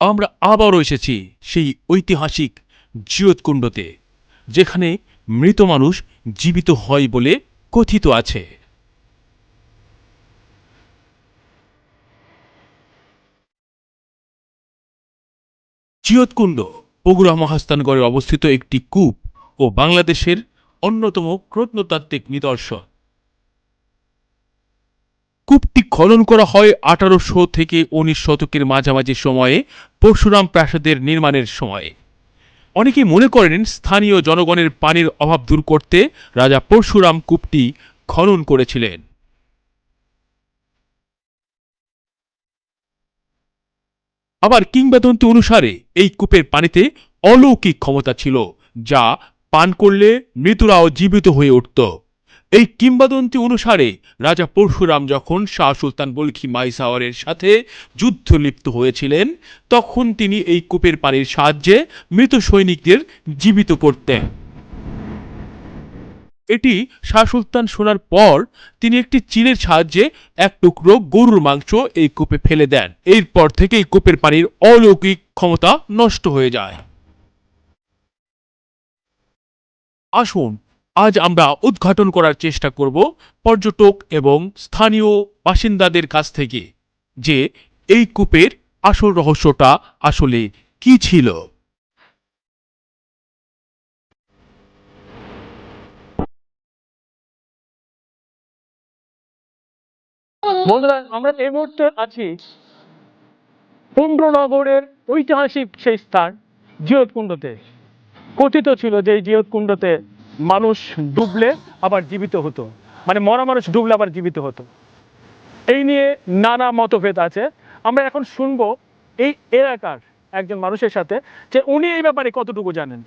আমরা আবারও এসেছি সেই ঐতিহাসিক জিয়তকুণ্ডতে যেখানে মৃত মানুষ জীবিত হয় বলে কথিত আছে। চিয়তকুণ্ড বগুড়া মহাস্থানগড়ে অবস্থিত একটি কূপ ও বাংলাদেশের অন্যতম প্রত্নতাত্ত্বিক নিদর্শন। কূপটি খনন করা হয় আঠারোশো থেকে উনিশ শতকের মাঝামাঝি সময়ে পরশুরাম প্রাসাদের নির্মাণের সময়ে। অনেকে মনে করেন স্থানীয় জনগণের পানির অভাব দূর করতে রাজা পরশুরাম কূপটি খনন করেছিলেন। আবার কিংবদন্তি অনুসারে এই কূপের পানিতে অলৌকিক ক্ষমতা ছিল, যা পান করলে মৃতরাও জীবিত হয়ে উঠত। এই কিংবদন্তি অনুসারে রাজা পরশুরাম যখন শাহ সুলতান বলখি মাইসাওয়ারের সাথে যুদ্ধ লিপ্ত হয়েছিলেন, তখন তিনি এই কূপের পানির সাহায্যে মৃত সৈনিকদের জীবিত করতেন। এটি শাহ সুলতান শোনার পর তিনি একটি চিলের সাহায্যে এক টুকরো গরুর মাংস এই কূপে ফেলে দেন। এরপর থেকে এই কূপের পানির অলৌকিক ক্ষমতা নষ্ট হয়ে যায়। আসুন আজ আমরা উদ্ঘাটন করার চেষ্টা করব পর্যটক এবং স্থানীয় বাসিন্দাদের কাছ থেকে যে এই কূপের আসল রহস্যটা আসলে কি ছিল। বন্ধুরা, আমরা এই মুহূর্তে আছি কুণ্ডনগরের ঐতিহাসিক সেই স্থান, জিয়তকুণ্ডতে। কথিত ছিল যে জিয়তকুণ্ডতে মানুষ ডুবলে আবার জীবিত হতো। মানে মরা মানুষ ডুবলে আবার জীবিত হতো। এই নিয়ে নানা মতভেদ আছে। আমরা এখন শুনব এই এলাকার একজন মানুষের সাথে যে উনি এই ব্যাপারে কতটুকু জানেন।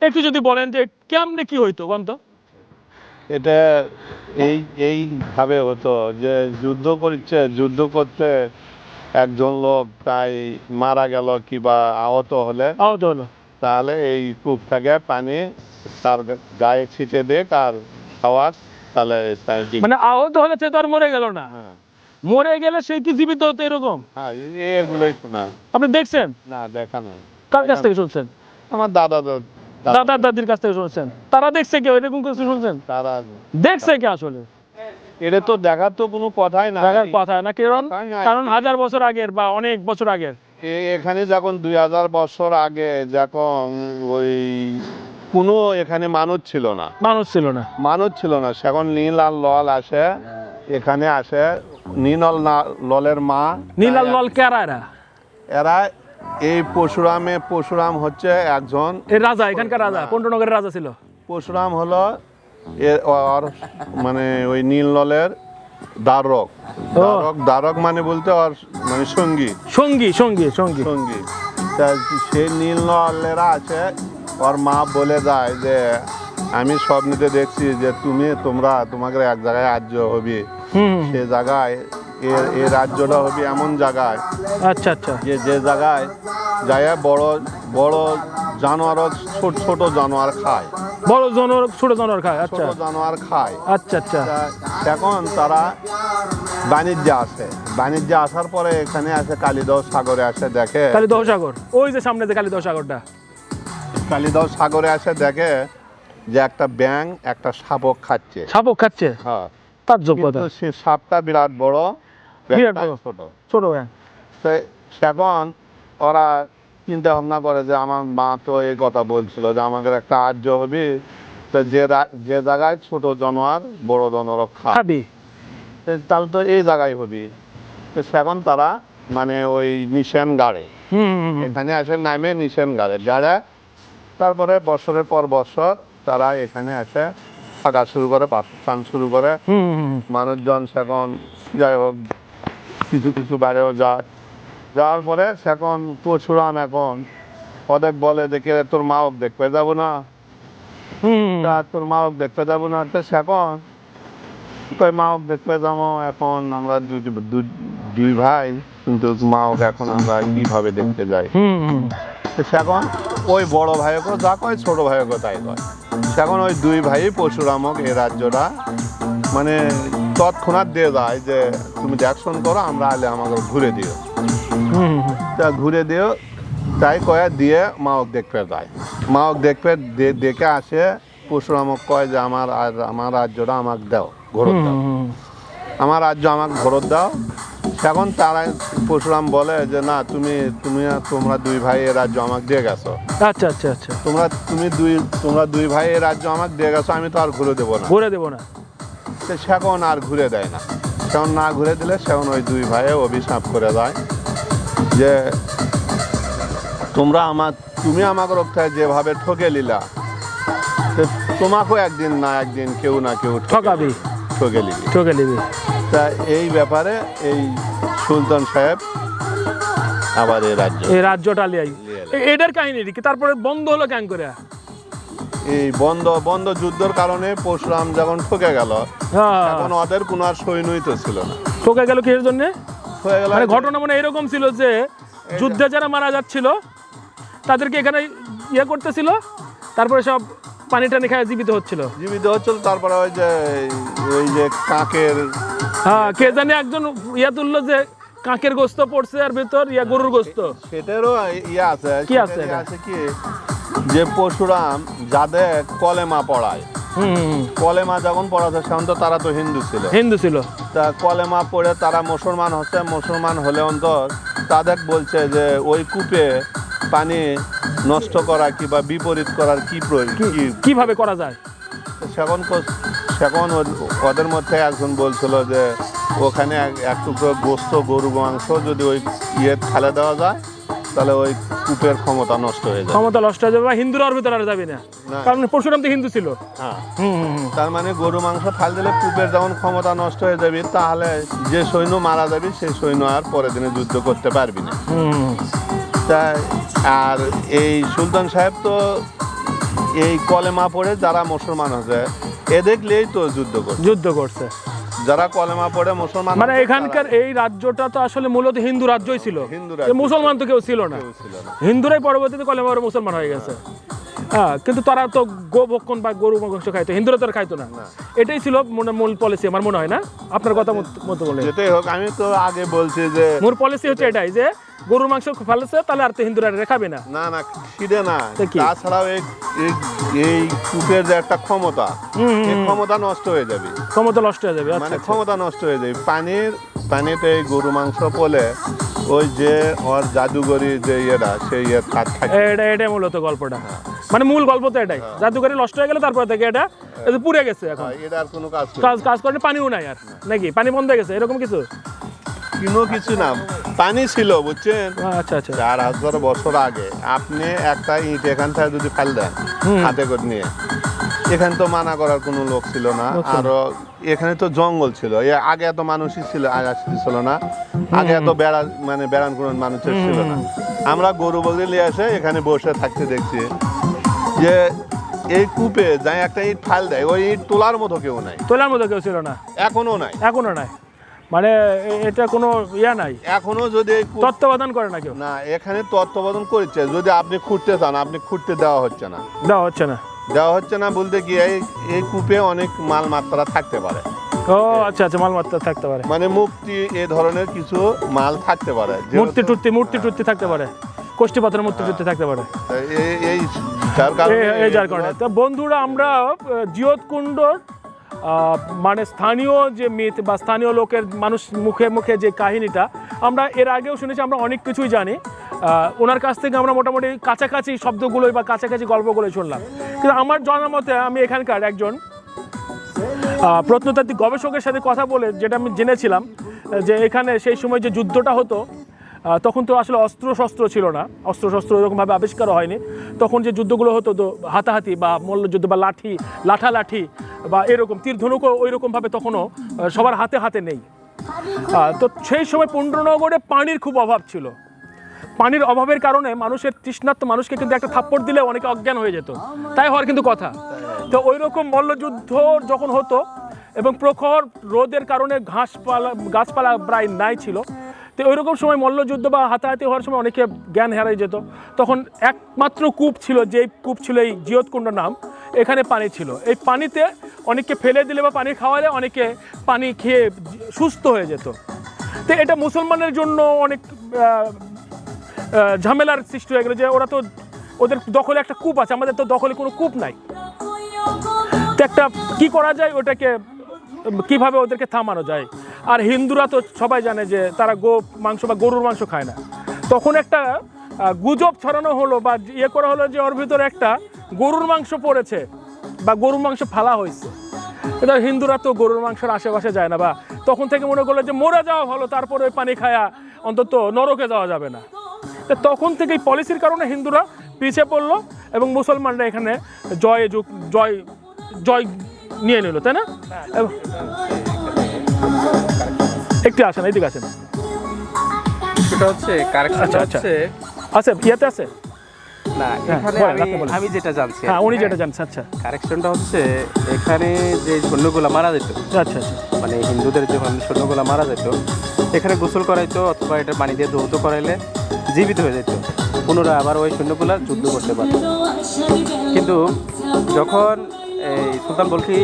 একটু যদি বলেন যে কেমনে কি হইতো বলতো। এটা এই এইভাবে হতো যে যুদ্ধ করছে যুদ্ধ করতে একজন লোক তাই মারা গেল কিংবা আহত হলে। আহত হলো। তাহলে এই কূপ থেকে পানি তার গায়ে ছিটে দেখ আর খাওয়ার তাহলে মানে আহত হলে সে তো আর মরে গেল না। হ্যাঁ। মরে গেলে সে কি জীবিত হতো এরকম? হ্যাঁ এগুলোই শোনা আপনি দেখছেন? না দেখানো কার কাছ থেকে শুনছেন? আমার দাদা দাদা। দাদির কাছ থেকে শুনছেন। তারা দেখছে কেউ এরকম কিছু শুনছেন? তারা দেখছে কে আসলে? এটা তো দেখার তো কোনো কথাই না দেখার কথা না কারণ কারণ হাজার বছর আগের বা অনেক বছর আগের। এখানে যখন দুই হাজার বছর আগে যখন ওই কোনো এখানে মানুষ ছিল না। মানুষ ছিল না। মানুষ ছিল না। সেখন নীল আর লল আসে। এখানে আসে নীল আর না- ললের মা। নীলাল লল কেরা এরা? এরা এই পরশুরামে পরশুরাম হচ্ছে একজন এই রাজা এখানকার রাজা পন্টনগরের রাজা ছিল। পরশুরাম হলো মানে ওই নীল ললের দ্বারক। দ্বারক দ্বারক মানে বলতে আর মানে সঙ্গী। সঙ্গী সঙ্গী সঙ্গী। সঙ্গী। তা সে নীল নলেরা আছে ওর মা বলে যায় যে আমি স্বপ্নিতে দেখছি যে তুমি তোমরা তোমাকে এক জায়গায় আর্য হবি। সে জায়গায় এর রাজ্যটা হবে এমন জায়গায় আচ্ছা আচ্ছা। যে যে জায়গায় যায় বড় বড় জানোয়ারও ছোট ছোট জানোয়ার খায়। বড় জানোয়ার ছোট জানোয়ার খায় আচ্ছা। ছোট জানোয়ার খায়। আচ্ছা আচ্ছা। এখন তারা বাণিজ্যে আসে বাণিজ্যে আসার পরে এখানে আসে কালিদহ সাগরে আসে দেখে। কালীদহ সাগর ওই যে সামনে যে কালীদহ সাগরটা। কালিদহ সাগরে আসে দেখে যে একটা ব্যাং একটা শাবক খাচ্ছে। সাপক খাচ্ছে? হ্যাঁ। তার যোগ্যতা? সে সাপটা বিরাট বড়। ছোট। ছোট এখন ওরা চিন্তা ভাবনা করে যে আমার মা তো এই কথা বলছিল যে আমাদের একটা আর্য হবে তো যে যে জায়গায় ছোট জানোয়ার বড় জানোয়ার খায়। খাবি। তো তাহলে তো এই জায়গায় হবে। তো সেখন তারা মানে ওই নিশান গাড়ে। এখানে আসে নামে নিশান গাড়ে। যারা তারপরে বছরের পর বছর তারা এখানে এসে থাকা শুরু করে পাকিস্তান শুরু করে। মানুষজন সেখন যাই হোক কিছু কিছু বাইরেও যায় যাওয়ার পরে সেখন পরশুরাম এখন অনেক বলে কে তোর মাওক দেখতে যাব না। তা তোর মাওক দেখতে যাব না তো সেখন কই মাওক দেখতে যাব এখন আমরা দুই ভাই কিন্তু মাওক এখন আমরা কীভাবে দেখতে যাই সেখন ওই বড় ভাইকে যা কয় ছোট ভাইকে তাই কয় সেখন ওই দুই ভাই পরশুরামক এই রাজ্যটা মানে তৎক্ষণাৎ দিয়ে যায় যে তুমি দেখশন করো আমরা আলে আমাকে ঘুরে দিও। তা ঘুরে দিও তাই কয়ে দিয়ে মাওক দেখতে যায়। মাওক দেখতে দে- দেখে আসে পরশুরামক কয় যে আমার আর আমার রাজ্যটা আমাকে দাও ঘোরত দাও। আমার রাজ্য আমাকে ঘোরত দাও। এখন তারা পরশুরাম বলে যে না তুমি তুমি তোমরা দুই ভাই এ রাজ্য আমাকে দিয়ে গেছো। আচ্ছা আচ্ছা আচ্ছা। তোমরা তুমি দুই তোমরা দুই ভাই এ রাজ্য আমাকে দিয়ে গেছো আমি তো আর ঘুরে দেবো না। ঘুরে দেবো না। তো সেখন আর ঘুরে দেয় না। সেখন না ঘুরে দিলে সেখন ওই দুই ভাইয়ে অভিশাপ করে দেয় যে তোমরা আমার তুমি আমাকে রক্ষায় যেভাবে ঠকে লিলা তোমাকেও একদিন না একদিন কেউ না কেউ ঠকাবি। ঠকে লিবি ঠকে নিবি। তা এই ব্যাপারে এই সুলতান সাহেব আবার এই রাজ্য এই রাজ্যটা লিয়াই। এটার কাহিনী কি? তারপরে বন্ধ হলো কেন করে এই বন্ধ বন্ধ যুদ্ধের কারণে পরশুরাম যখন ঠকে গেল হ্যাঁ, এখন ওদের কোনো আর সৈন্যই তো ছিল না। ঠকে গেল কিসের জন্য? হয়ে গেল মানে ঘটনা মানে এরকম ছিল যে যুদ্ধে যারা মারা যাচ্ছিল তাদেরকে এখানে ইয়ে করতেছিল তারপরে সব পানি টানি খায় জীবিত হচ্ছিল। জীবিত হচ্ছিল তারপরে ওই যে ওই যে কাকের হ্যাঁ কে জানি একজন ইয়া তুললো যে কাকের গোস্ত পড়ছে আর ভেতর ইয়া গরুর গোস্ত। সেটারও ইয়ে আছে কি আছে আছে কি? যে পরশুরাম যাদের কলেমা পড়ায়। কলেমা যখন পড়াতে তখন তো তারা তো হিন্দু ছিল। হিন্দু ছিল। তা কলেমা পড়ে তারা মুসলমান হচ্ছে মুসলমান হলে অন্তর তাদের বলছে যে ওই কূপে পানি নষ্ট করা কিংবা বিপরীত করার কি কীভাবে করা যায়? সেখন সেখন ওদের মধ্যে একজন বলছিল যে ওখানে এক টুকরো গোস্ত গরু মাংস যদি ওই ইয়ে ফেলে দেওয়া যায় তাহলে ওই কূপের ক্ষমতা নষ্ট হয়ে যায় ক্ষমতা নষ্ট হয়ে যাবে বা হিন্দুরা ওর ভিতরে আর যাবে না। কারণ পরশুরাম তো হিন্দু ছিল। হ্যাঁ। তার মানে গরু মাংস ফাল দিলে কূপের যেমন ক্ষমতা নষ্ট হয়ে যাবে তাহলে যে সৈন্য মারা যাবে সেই সৈন্য আর পরের দিনে যুদ্ধ করতে পারবি না। তাই আর এই সুলতান সাহেব তো এই কলেমা পড়ে যারা মুসলমান হচ্ছে এ দেখলেই তো যুদ্ধ করছে। যুদ্ধ করছে। যারা কলেমা পড়ে মুসলমান মানে এখানকার এই রাজ্যটা তো আসলে মূলত হিন্দু রাজ্যই ছিল। হিন্দু মুসলমান তো কেউ ছিল না। হিন্দুরাই পরবর্তীতে কলেমা পড়ে মুসলমান হয়ে গেছে। কিন্তু তারা তো গো ভক্ষণ বা গরু মাংস খাইতো হিন্দুরা তো আর খাইতো না। এটাই ছিল মূল পলিসি আমার মনে হয় না? আপনার কথা মত- বলে। যেটাই হোক আমি তো আগে বলছি যে মূল পলিসি হচ্ছে এটাই যে গরুর মাংস ফেলেছে তাহলে আর তো হিন্দুরা খাবে না। না না খিদে না। তাছাড়াও এই কূপের যে একটা ক্ষমতা। ক্ষমতা নষ্ট হয়ে যাবে। ক্ষমতা নষ্ট হয়ে যাবে আচ্ছা মানে আচ্ছা। ক্ষমতা নষ্ট হয়ে যাবে। পানির পানিতে এই গরু মাংস পলে ওই যে ওর জাদুগরি যে ইয়েটা সেই ইয়ে থাক থাকে এটা এটাই মূলত গল্পটা। মানে মূল গল্প তো এটাই। জাদুঘরে নষ্ট হয়ে গেলে তারপর থেকে এটা এটা পুড়ে গেছে এখন। এটা আর কোনো কাজ কাজ কাজ করে পানিও নাই আর। নাকি? পানি বন্ধ হয়ে গেছে এরকম কিছু? কোনো কিছু না। পানি ছিল বুঝছেন? আচ্ছা আচ্ছা। চার হাজার বছর আগে আপনি একটা ইট এখান থেকে যদি ফেল দেন হাতে করে নিয়ে এখানে তো মানা করার কোনো লোক ছিল না। আরও এখানে তো জঙ্গল ছিল। আগে এত মানুষই ছিল আগে ছিল না। আগে এত বেড়া মানে বেড়ান কোনো মানুষের ছিল না। আমরা গরু বগরি নিয়ে আসে এখানে বসে থাকতে দেখছি। যে এই কূপে যাই একটা ইট ফাল দেয় ওই ইট তোলার মতো কেউ নাই। তোলার মতো কেউ ছিল না। এখনও নাই। এখনও নাই। মানে এটা কোনো ইয়া নাই। এখনও যদি তত্ত্বাবধান করে না কেউ। না এখানে তত্ত্বাবধান করেছে। যদি আপনি খুঁড়তে চান আপনি খুঁড়তে দেওয়া হচ্ছে না। দেওয়া হচ্ছে না। দেওয়া হচ্ছে না বলতে কি এই এই কূপে অনেক মাল মাত্রা থাকতে পারে। ও আচ্ছা আচ্ছা মালমাত্রা থাকতে পারে। মানে মুক্তি এ ধরনের কিছু মাল থাকতে পারে। মূর্তি টুর্তি মূর্তি টুর্তি থাকতে পারে। কোষ্ঠী পাথরের মূর্তি টুর্তি থাকতে পারে। এই- এই যার কারণে তো বন্ধুরা আমরা জিয়ত কুণ্ডর মানে স্থানীয় যে মিথ বা স্থানীয় লোকের মানুষ মুখে মুখে যে কাহিনীটা আমরা এর আগেও শুনেছি আমরা অনেক কিছুই জানি। ওনার কাছ থেকে আমরা মোটামুটি কাছাকাছি শব্দগুলোই বা কাছাকাছি গল্পগুলোই শুনলাম। কিন্তু আমার জানার মতে আমি এখানকার একজন প্রত্নতাত্ত্বিক গবেষকের সাথে কথা বলে যেটা আমি জেনেছিলাম যে এখানে সেই সময় যে যুদ্ধটা হতো তখন তো আসলে অস্ত্র শস্ত্র ছিল না। অস্ত্র শস্ত্র এরকমভাবে আবিষ্কার হয়নি। তখন যে যুদ্ধগুলো হতো, তো হাতাহাতি বা মল্লযুদ্ধ বা লাঠি লাঠা লাঠি বা এরকম, তীর ধনুকও ওই রকমভাবে তখনও সবার হাতে হাতে নেই। তো সেই সময় পুণ্ড্রনগরে পানির খুব অভাব ছিল। পানির অভাবের কারণে মানুষের তৃষ্ণার্ত মানুষকে কিন্তু একটা থাপ্পড় দিলে অনেকে অজ্ঞান হয়ে যেত। তাই হওয়ার কিন্তু কথা। তো ওই রকম মল্লযুদ্ধ যখন হতো এবং প্রখর রোদের কারণে ঘাসপালা, গাছপালা প্রায় নাই ছিল তো ওই রকম সময় মল্লযুদ্ধ বা হাতাহাতি হওয়ার সময় অনেকে জ্ঞান হারিয়ে যেত। তখন একমাত্র কূপ ছিল, যেই কূপ ছিল এই জিয়তকুণ্ড নাম, এখানে পানি ছিল। এই পানিতে অনেককে ফেলে দিলে বা পানি খাওয়ালে অনেকে পানি খেয়ে সুস্থ হয়ে যেত। তো এটা মুসলমানের জন্য অনেক ঝামেলার সৃষ্টি হয়ে গেলো যে ওরা তো ওদের দখলে একটা কূপ আছে, আমাদের তো দখলে কোনো কূপ নাই। তো একটা কি করা যায়? ওটাকে কীভাবে ওদেরকে থামানো যায়? আর হিন্দুরা তো সবাই জানে যে তারা গো মাংস বা গরুর মাংস খায় না। তখন একটা গুজব ছড়ানো হলো বা ইয়ে করা হলো যে ওর ভিতরে একটা গরুর মাংস পড়েছে বা গরুর মাংস ফালা হয়েছে। এটা হিন্দুরা তো গরুর মাংসের আশেপাশে যায় না বা তখন থেকে মনে করল যে মরে যাওয়া ভালো, তারপরে ওই পানি খায়া অন্তত নরকে যাওয়া যাবে না। তখন থেকে এই পলিসির কারণে হিন্দুরা পিছিয়ে পড়ল এবং মুসলমানরা এখানে জয় যুগ- জয় জয় নিয়ে নিল, তাই না? এবং- একটু আসেন এইদিকে আসেন। সেটা হচ্ছে আচ্ছা, আচ্ছা। আছে ইয়েতে আছে না হ্যাঁ, এখানে আমি আপনি বলেন। আমি যেটা জানছি হ্যাঁ উনি যেটা জানছে আচ্ছা। কারেকশনটা হচ্ছে এখানে যে সৈন্যগুলা মারা যেত আচ্ছা আচ্ছা। মানে হিন্দুদের যখন সৈন্যগুলা মারা যেত এখানে গোসল করাইতো অথবা এটা পানি দিয়ে ধৌত করাইলে জীবিত হয়ে যেত। পুনরায় আবার ওই সৈন্যগুলা যুদ্ধ করতে পারত। কিন্তু যখন এই সুলতান বলকি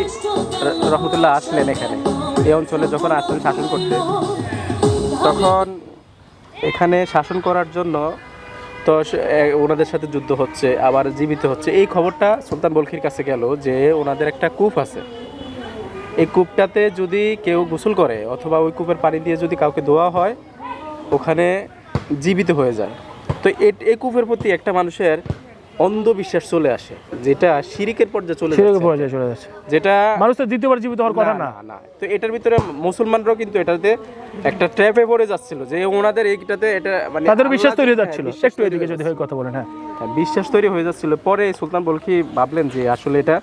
রহমতুল্লাহ আসলেন এখানে এই অঞ্চলে যখন আসলেন শাসন করতে তখন এখানে শাসন করার জন্য তো ওনাদের সাথে যুদ্ধ হচ্ছে, আবার জীবিত হচ্ছে। এই খবরটা সুলতান বলখির কাছে গেল যে ওনাদের একটা কূপ আছে। এই কূপটাতে যদি কেউ গোসল করে অথবা ওই কূপের পানি দিয়ে যদি কাউকে ধোয়া হয়, ওখানে জীবিত হয়ে যায়। তো এ- এই কূপের প্রতি একটা মানুষের অন্ধবিশ্বাস চলে আসে যেটা শিরিকের পর্যায়ে চলে যাচ্ছে। পর্যায়ে চলে যাচ্ছে। যেটা মানুষ তো দ্বিতীয়বার জীবিত হওয়ার কথা না। না তো এটার ভিতরে মুসলমানরাও কিন্তু এটাতে একটা ট্র্যাপে পড়ে যাচ্ছিল যে ওনাদের এইটাতে এটা মানে তাদের বিশ্বাস তৈরি হয়ে হ্যাঁ, যাচ্ছিল। একটু এদিকে যদি হয় কথা বলেন হ্যাঁ। হ্যাঁ, বিশ্বাস তৈরি হয়ে যাচ্ছিল। পরে সুলতান বলখি ভাবলেন যে আসলে এটা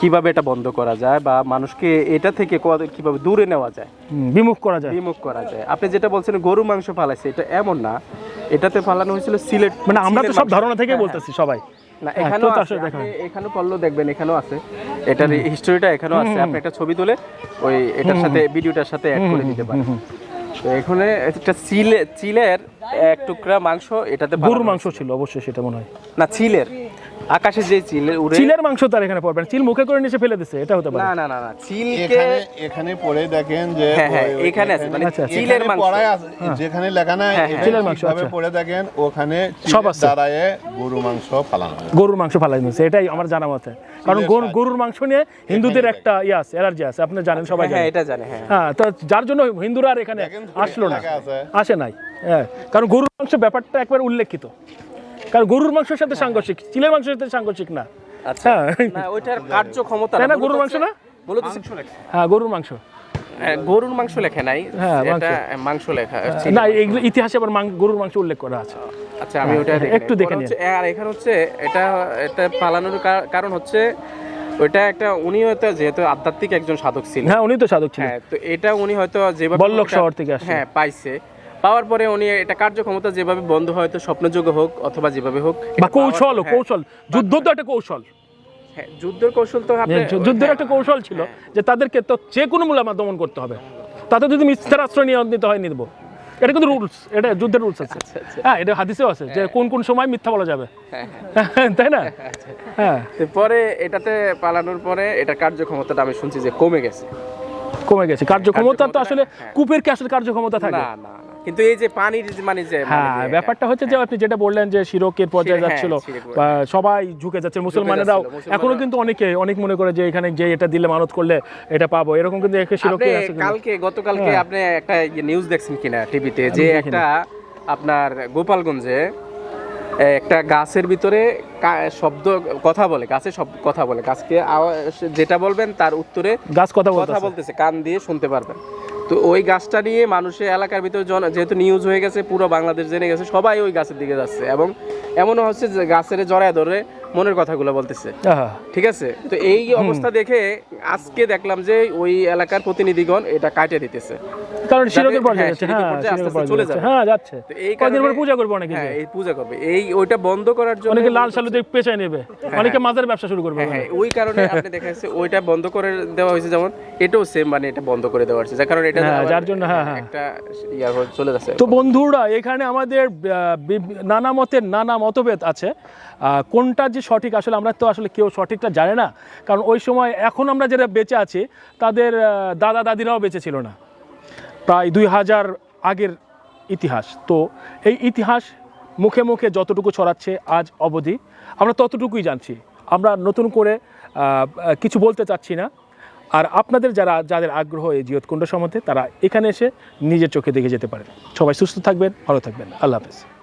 কীভাবে এটা বন্ধ করা যায় বা মানুষকে এটা থেকে কীভাবে দূরে নেওয়া যায়। বিমুখ করা যায়। বিমুখ করা যায়। আপনি যেটা বলছেন গরু মাংস ফালাইছে এটা এমন না। এটাতে ফালানো হয়েছিল সিলেট মানে আমরা তো সব ধারণা থেকেই হ্যাঁ, বলতেছি সবাই। না হ্যাঁ, এখানেও আছে, এখানেও পড়লেও দেখবেন এখানেও আছে। এটার হিস্টোরিটা এখানেও আছে। আপনি একটা ছবি তুলে ওই এটার সাথে ভিডিওটার সাথে অ্যাড করে দিতে পারেন। তো এখানে একটা চিলে চিলের এক টুকরা মাংস এটাতে গরুর মাংস ছিল অবশ্যই সেটা মনে হয়। না চিলের। আকাশে যে চিল উড়ে চিলের মাংস তার এখানে পড়বে না চিল মুখে করে নিচে ফেলে দিছে এটা হতে পারে না না না না চিলকে এখানে এখানে পড়ে দেখেন যে হ্যাঁ, হ্যাঁ, এখানে আছে, মানে আচ্ছা, আচ্ছা। চিলের মাংস। পড়ায় আছে, যেখানে লেখা নাই হ্যাঁ, হ্যাঁ। চিলের মাংস, আচ্ছা। পড়ে দেখেন ওখানে সব আছে। দাঁড়ায় গরু মাংস ফালানো হয়। গরুর মাংস ফালাই দিচ্ছে এটাই আমার জানা মতে কারণ গরুর মাংস নিয়ে হিন্দুদের একটা ইয়ে আছে অ্যালার্জি আছে আপনি জানেন সবাই হ্যাঁ এটা জানে হ্যাঁ হ্যাঁ তো যার জন্য হিন্দুরা আর এখানে আসলো না আসে নাই হ্যাঁ কারণ গরুর মাংস ব্যাপারটা একবার উল্লেখিত কারণ গরুর মাংসের সাথে সাংঘর্ষিক চিলের মাংসের সাথে সাংঘর্ষিক না। আচ্ছা হ্যাঁ। না ওইটার কার্যক্ষমতা তাই না, গরুর মাংস না? মূলত হ্যাঁ গরুর মাংস। হ্যাঁ, গরুর মাংস লেখা নাই হ্যাঁ, এটা মাংস। লেখা। না ইতিহাসে আবার গরুর মাংস উল্লেখ করা আছে। আচ্ছা আমি ওটা দেখে একটু নিই। দেখে পরে আর এখানে হচ্ছে এটা এটা পালানোর কারণ হচ্ছে ওইটা একটা উনি হয়তো যেহেতু আধ্যাত্মিক একজন সাধক ছিলেন। হ্যাঁ উনি তো সাধক ছিলেন। হ্যাঁ তো এটা উনি হয়তো যেভাবে বল্লভ ওটা- শহর থেকে। হ্যাঁ পাইছে। পাওয়ার পরে উনি এটা কার্যক্ষমতা যেভাবে বন্ধ হয়তো স্বপ্নযোগ্য হোক অথবা যেভাবে হোক বা কৌশল পরে- হ্যাঁ, কৌশল যুদ্ধ তো একটা কৌশল। হ্যাঁ, যুদ্ধের কৌশল তো যুদ্ধের একটা কৌশল ছিল যে তাদেরকে তো যে কোনো মূল্যে আমার দমন করতে হবে। তাতে যদি মিথ্যার আশ্রয় নিয়ে নিতে হয় নিব এটা কিন্তু রুলস এটা যুদ্ধের রুলস আছে। হ্যাঁ এটা হাদিসেও আছে যে কোন কোন সময় মিথ্যা বলা যাবে। তাই না? হ্যাঁ তো পরে এটাতে পালানোর পরে এটা কার্যক্ষমতাটা আমি শুনছি যে কমে গেছে। কমে গেছে। কার্যক্ষমতা তো আসলে হ্যাঁ। কূপের কি আসলে কার্যক্ষমতা থাকে। না না কিন্তু এই যে পানির মানে যে মানে হ্যাঁ ব্যাপারটা হচ্ছে যে আপনি যেটা বললেন যে শিরকের পর্যায়ে হ্যাঁ, যাচ্ছিল সবাই ঝুঁকে যাচ্ছে মুসলমানেরাও। এখনও কিন্তু অনেকে অনেক মনে করে যে এখানে যে এটা দিলে মানত করলে এটা পাবো। এরকম কিন্তু একে শিরকে আছে কালকে গতকালকে হ্যাঁ। আপনি একটা নিউজ দেখছেন কিনা টিভিতে যে একটা আপনার গোপালগঞ্জে একটা গাছের ভিতরে শব্দ কথা বলে গাছে সব কথা বলে। গাছকে যেটা বলবেন তার উত্তরে গাছ কথা কথা বলতেছে কান দিয়ে শুনতে পারবেন। তো ওই গাছটা নিয়ে মানুষের এলাকার ভিতরে জন- যেহেতু নিউজ হয়ে গেছে পুরো বাংলাদেশ জেনে গেছে সবাই ওই গাছের দিকে যাচ্ছে এবং এমনও হচ্ছে যে গাছের জড়ায় ধরে মনের কথাগুলো বলতেছে। ঠিক আছে? তো এই অবস্থা দেখে আজকে দেখলাম যে ওই এলাকার প্রতিনিধিগণ এটা কাটিয়ে দিতেছে। কারণ শিরকের পর্যায়ে হ্যাঁ, যাচ্ছে হ্যাঁ আস্তে আস্তে চলে যাচ্ছে। হ্যাঁ যাচ্ছে। তো এই পর পূজা করবে অনেকে হ্যাঁ এই পূজা করবে। এই ওইটা বন্ধ করার জন্য অনেকে লাল পেঁচায় নেবে। অনেকে মাছের ব্যবসা শুরু করবে। হ্যাঁ হ্যাঁ ওই কারণে আপনি দেখা যাচ্ছে ওইটা বন্ধ করে দেওয়া হয়েছে। যেমন এটাও সেম মানে এটা বন্ধ করে দেওয়া হয়েছে। যার কারণে এটা হ্যাঁ, যার জন্য, হ্যাঁ, হ্যাঁ। একটা ইয়ার হয়ে চলে যাচ্ছে। তো বন্ধুরা এখানে আমাদের নানা মতের নানা মতভেদ আছে। কোনটা যে সঠিক আসলে আমরা তো আসলে কেউ সঠিকটা জানে না। কারণ ওই সময় এখন আমরা যারা বেঁচে আছি তাদের দাদা দাদিরাও বেঁচে ছিল না। প্রায় দুই হাজার আগের ইতিহাস। তো এই ইতিহাস মুখে মুখে যতটুকু ছড়াচ্ছে আজ অবধি আমরা ততটুকুই জানছি। আমরা নতুন করে কিছু বলতে চাচ্ছি না। আর আপনাদের যারা, যাদের আগ্রহ এই জিয়তকুণ্ড সম্বন্ধে, তারা এখানে এসে নিজের চোখে দেখে যেতে পারেন। সবাই সুস্থ থাকবেন, ভালো থাকবেন। আল্লাহ হাফেজ।